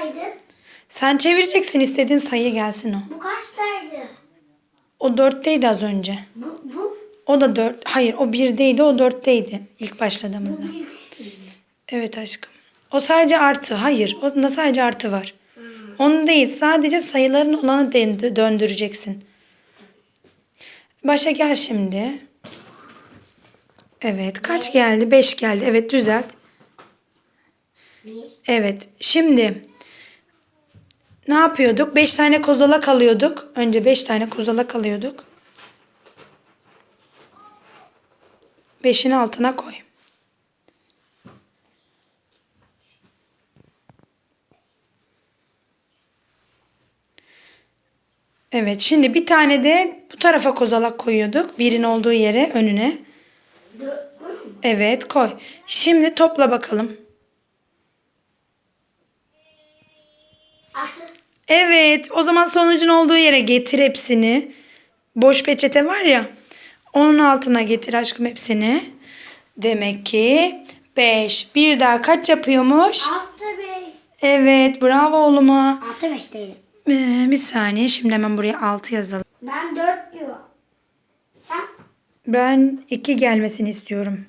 kaçtaydı? Sen çevireceksin istediğin sayı gelsin o. Bu kaçtaydı? O dörtteydi az önce. Bu, bu, O da dört. Hayır o birdeydi o dörtteydi ilk başladığımızda. bu bir değil. Evet aşkım. O sadece artı. Hayır. Onda sadece artı var. Onu değil. Sadece sayıların olanı dön- döndüreceksin. Başa gel şimdi. Evet. Kaç geldi? Beş geldi. Evet düzelt. Bir. Evet. Şimdi ne yapıyorduk? Beş tane kozalak alıyorduk. Önce beş tane kozalak alıyorduk. Beşin altına koy. Evet. Şimdi bir tane de bu tarafa kozalak koyuyorduk. Birin olduğu yere önüne. Evet koy. Şimdi topla bakalım. Evet, o zaman sonucun olduğu yere getir hepsini. Boş peçete var ya, onun altına getir aşkım hepsini. Demek ki 5. Bir daha kaç yapıyormuş? Altı beş. Evet, bravo oğluma. Altı beş değilim. Ee, bir saniye, şimdi hemen buraya 6 yazalım. Ben dört diyor. Sen Ben 2 gelmesini istiyorum.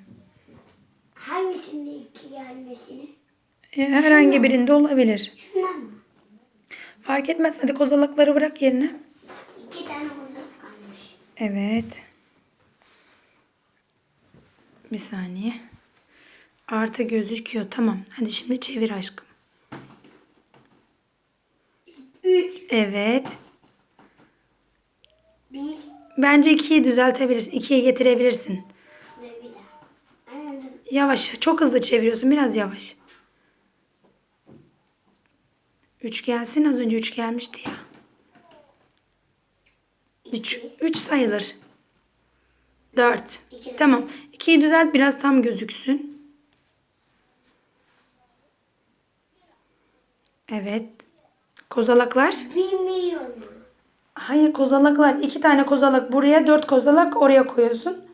hangisinde iki gelmesini? Ee, herhangi birinde olabilir. Şundan mı? Fark etmez, hadi kozalakları bırak yerine. İki tane uzun kalmış. Evet. Bir saniye. Artı gözüküyor. Tamam. Hadi şimdi çevir aşkım. Üç. Evet. Bir. Bence ikiyi düzeltebilirsin. İkiye getirebilirsin. Dur bir daha. Anladım. Yavaş. Çok hızlı çeviriyorsun. Biraz yavaş. Üç gelsin. Az önce üç gelmişti ya. Üç, üç sayılır. Dört. İki. Tamam. İkiyi düzelt. Biraz tam gözüksün. Evet. Kozalaklar. Mu? Hayır kozalaklar. iki tane kozalak buraya, dört kozalak oraya koyuyorsun.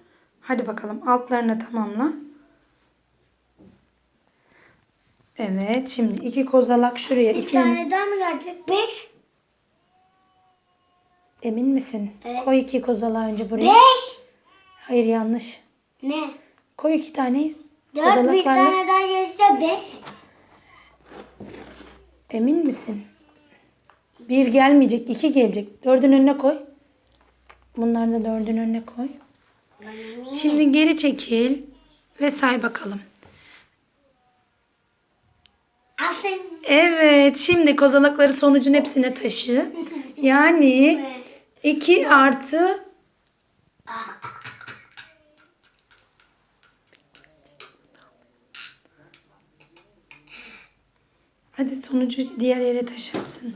Hadi bakalım altlarını tamamla. Evet şimdi iki kozalak şuraya. Bir iki tane daha mı gelecek? Beş. Emin misin? Evet. Koy iki kozalağı önce buraya. Beş. Hayır yanlış. Ne? Koy iki tane Dört bir tane daha gelirse beş. Emin misin? Bir gelmeyecek, iki gelecek. Dördün önüne koy. Bunları da dördün önüne koy. Şimdi geri çekil ve say bakalım. Evet, şimdi kozalakları sonucun hepsine taşı. Yani 2 artı Hadi sonucu diğer yere taşır mısın?